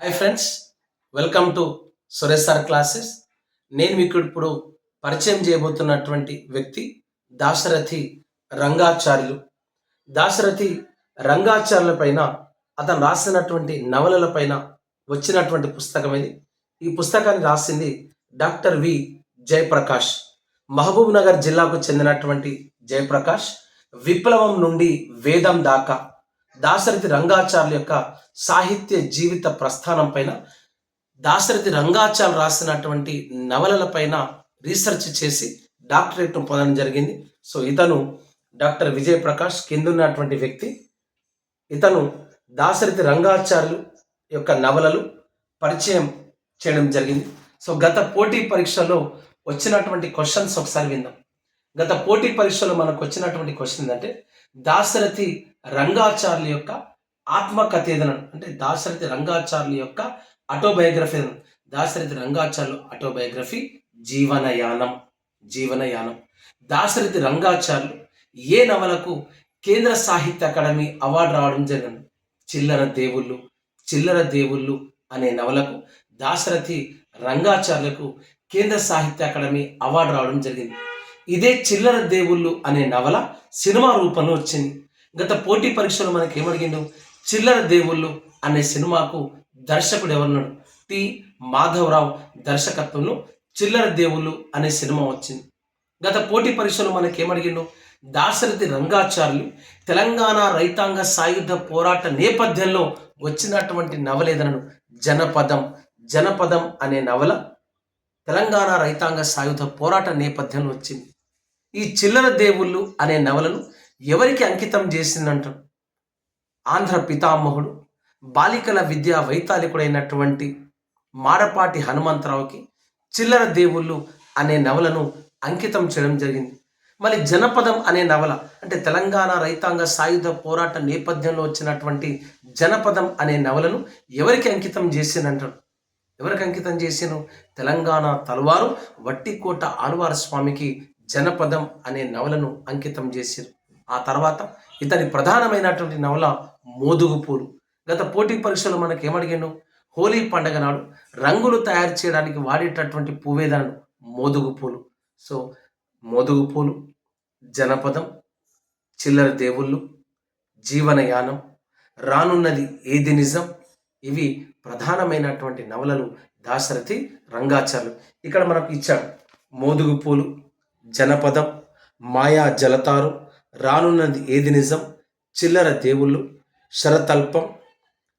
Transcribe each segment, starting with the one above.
Hi friends welcome to Suresh sir classes నేను మీకు ఇప్పుడు పరిచయం చేయబోతున్నటువంటి వ్యక్తి దాశరథి రంగాచార్యులు. దాశరథి రంగాచార్యుల పైన అతను రాసినటువంటి నవలల పైన వచ్చినటువంటి పుస్తకం ఇది. ఈ పుస్తకాన్ని రాసింది డాక్టర్ వి జయప్రకాష్. మహబూబ్ నగర్ జిల్లాకు చెందినటువంటి జయప్రకాష్. విప్లవం నుండి వేదం దాకా దాశరథి రంగాచార్యుల యొక్క సాహిత్య జీవిత ప్రస్థానం పైన దాశరథి రంగాచార్యులు రాసినటువంటి నవలల పైన రీసెర్చ్ చేసి డాక్టరేట్ పొందడం జరిగింది. సో ఇతను డాక్టర్ విజయ్ ప్రకాష్ ఉన్నటువంటి వ్యక్తి. ఇతను దాశరథి రంగాచార్యులు యొక్క నవలలు పరిచయం చేయడం జరిగింది. సో గత పోటీ పరీక్షలో వచ్చినటువంటి క్వశ్చన్స్ ఒకసారి విందాం. గత పోటీ పరీక్షలో మనకు వచ్చినటువంటి క్వశ్చన్ ఏంటంటే దాశరథి రంగాచార్యుల యొక్క ఆత్మకథేదనం అంటే దాశరథి రంగాచార్యుల యొక్క ఆటోబయోగ్రఫీ దాశరథి రంగాచార్యులు ఆటోబయోగ్రఫీ జీవనయానం జీవనయానం. దాశరథి రంగాచార్యులు ఏ నవలకు కేంద్ర సాహిత్య అకాడమీ అవార్డు రావడం జరిగింది? చిల్లర దేవుళ్ళు చిల్లర దేవుళ్ళు అనే నవలకు దాశరథి రంగాచార్యులకు కేంద్ర సాహిత్య అకాడమీ అవార్డు రావడం జరిగింది. ఇదే చిల్లర దేవుళ్ళు అనే నవల సినిమా రూపంలో వచ్చింది. గత పోటీ పరీక్షలో మనకి ఏమడిగిండు చిల్లర దేవుళ్ళు అనే సినిమాకు దర్శకుడు ఎవరున్నాడు టి. మాధవరావు దర్శకత్వంలో చిల్లర దేవుళ్ళు అనే సినిమా వచ్చింది. గత పోటీ పరీక్షలో మనకి ఏమడిగిండు దాశరథి రంగాచార్యులు తెలంగాణ రైతాంగ సాయుధ పోరాట నేపథ్యంలో వచ్చినటువంటి నవలేదనను జనపదం జనపదం అనే నవల తెలంగాణ రైతాంగ సాయుధ పోరాట నేపథ్యంలో వచ్చింది. ఈ చిల్లర దేవుళ్ళు అనే నవలను ఎవరికి అంకితం చేసిందంటారు? ఆంధ్ర పితామహుడు బాలికల విద్యా వైతాళికుడైనటువంటి మాడపాటి హనుమంతరావుకి చిల్లర దేవుళ్ళు అనే నవలను అంకితం చేయడం జరిగింది. మళ్ళీ జనపదం అనే నవల అంటే తెలంగాణ రైతాంగ సాయుధ పోరాట నేపథ్యంలో వచ్చినటువంటి జనపదం అనే నవలను ఎవరికి అంకితం చేసిందంటారు? ఎవరికి అంకితం చేసాను తెలంగాణ తలవారు వట్టికోట ఆళ్వార స్వామికి జనపదం అనే నవలను అంకితం చేశారు ఆ తర్వాత ఇతని ప్రధానమైనటువంటి నవల మోదుగుపూలు గత పోటీ పరీక్షలో మనకి ఏమడిగాను హోలీ పండగ నాడు రంగులు తయారు చేయడానికి వాడేటటువంటి పువ్వేదనను మోదుగు పూలు సో మోదుగు పూలు జనపదం చిల్లర దేవుళ్ళు జీవనయానం రానున్నది ఏది నిజం? ఇవి ప్రధానమైనటువంటి నవలలు దాశరథి రంగాచార్యులు. ఇక్కడ మనకు ఇచ్చాడు మోదుగు పూలు జనపదం మాయా జలతారు రానున్నది ఏది నిజం? చిల్లర దేవుళ్ళు శరతల్పం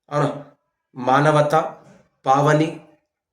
అవునా? మానవత పావని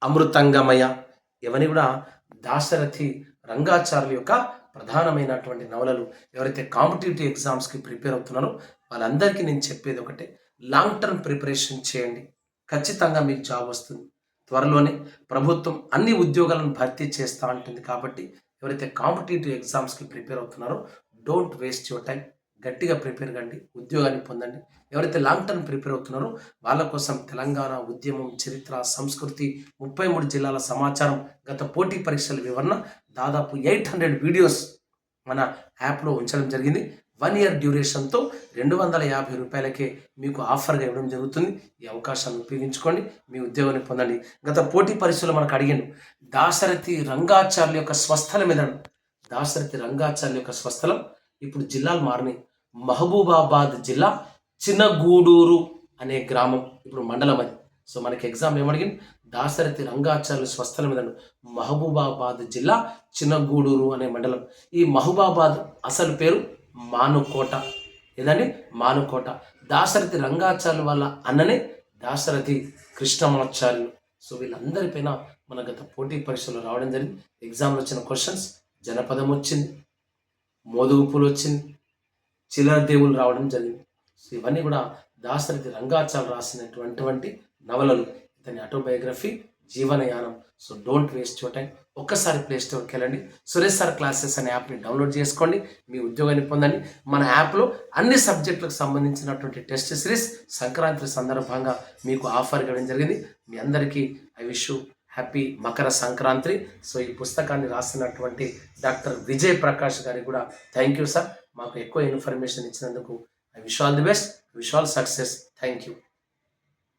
అమృతంగమయ ఇవన్నీ కూడా దాశరథి రంగాచార్యుల యొక్క ప్రధానమైనటువంటి నవలలు. ఎవరైతే కాంపిటేటివ్ ఎగ్జామ్స్కి ప్రిపేర్ అవుతున్నారో వాళ్ళందరికీ నేను చెప్పేది ఒకటే. లాంగ్ టర్మ్ ప్రిపరేషన్ చేయండి. ఖచ్చితంగా మీకు జాబ్ వస్తుంది. త్వరలోనే ప్రభుత్వం అన్ని ఉద్యోగాలను భర్తీ చేస్తూ ఉంటుంది కాబట్టి ఎవరైతే కాంపిటేటివ్ ఎగ్జామ్స్కి ప్రిపేర్ అవుతున్నారో డోంట్ వేస్ట్ యువర్ టైం. గట్టిగా ప్రిపేర్ కండి ఉద్యోగాన్ని పొందండి. ఎవరైతే లాంగ్ టర్మ్ ప్రిపేర్ అవుతున్నారో వాళ్ళ కోసం తెలంగాణ ఉద్యమం చరిత్ర సంస్కృతి ముప్పై మూడు జిల్లాల సమాచారం గత పోటీ పరీక్షల వివరణ దాదాపు ఎయిట్ హండ్రెడ్ వీడియోస్ మన యాప్లో ఉంచడం జరిగింది. వన్ ఇయర్ డ్యూరేషన్తో రెండు వందల యాభై రూపాయలకే మీకు ఆఫర్గా ఇవ్వడం జరుగుతుంది. ఈ అవకాశాన్ని ఉపయోగించుకోండి మీ ఉద్యోగాన్ని పొందండి. గత పోటీ పరీక్షలు మనకు అడిగాను. దాశరథి రంగాచార్యుల యొక్క స్వస్థల మీద దాశరథి రంగాచార్య యొక్క స్వస్థలం ఇప్పుడు జిల్లాలు మారినాయి. మహబూబాబాద్ జిల్లా చిన్నగూడూరు అనే గ్రామం ఇప్పుడు మండలం అది సో మనకి ఎగ్జామ్ ఏమడిగింది దాశరథి రంగాచార్యుల స్వస్థలం మీద మహబూబాబాద్ జిల్లా చిన్నగూడూరు అనే మండలం. ఈ మహబూబాబాద్ అసలు పేరు మానుకోట. ఏదండి? మానుకోట. దాశరథి రంగాచార్యుల వాళ్ళ అన్ననే దాశరథి కృష్ణమాచార్యులు. సో వీళ్ళందరిపైన మన గత పోటీ పరీక్షలు రావడం జరిగింది. ఎగ్జామ్లో వచ్చిన క్వశ్చన్స్ జనపదం వచ్చింది మోదుగు పూలు వచ్చింది చిల్లర దేవులు రావడం జరిగింది. సో ఇవన్నీ కూడా దాశరథి రంగాచార్యులు రాసినటువంటి నవలలు. ఇతని autobiography జీవనయానం. So don't waste your time ఒక్కసారి ప్లే స్టోర్కి వెళ్ళండి సురేష్ సార్ క్లాసెస్ అనే యాప్ని డౌన్లోడ్ చేసుకోండి. మీ ఉద్యోగాన్ని పొందండి. మన యాప్లో అన్ని సబ్జెక్టులకు సంబంధించినటువంటి టెస్ట్ సిరీస్ సంక్రాంతి సందర్భంగా మీకు ఆఫర్ ఇవ్వడం జరిగింది. మీ అందరికీ I wish happy Makar Sankranti. So ఈ పుస్తకాన్ని రాసినటువంటి డాక్టర్ విజయ్ ప్రకాష్ గారికి కూడా థ్యాంక్ యూ సార్. మాకు ఎక్కువ ఇన్ఫర్మేషన్ ఇచ్చినందుకు I wish all the best. Wish all success. Thank you.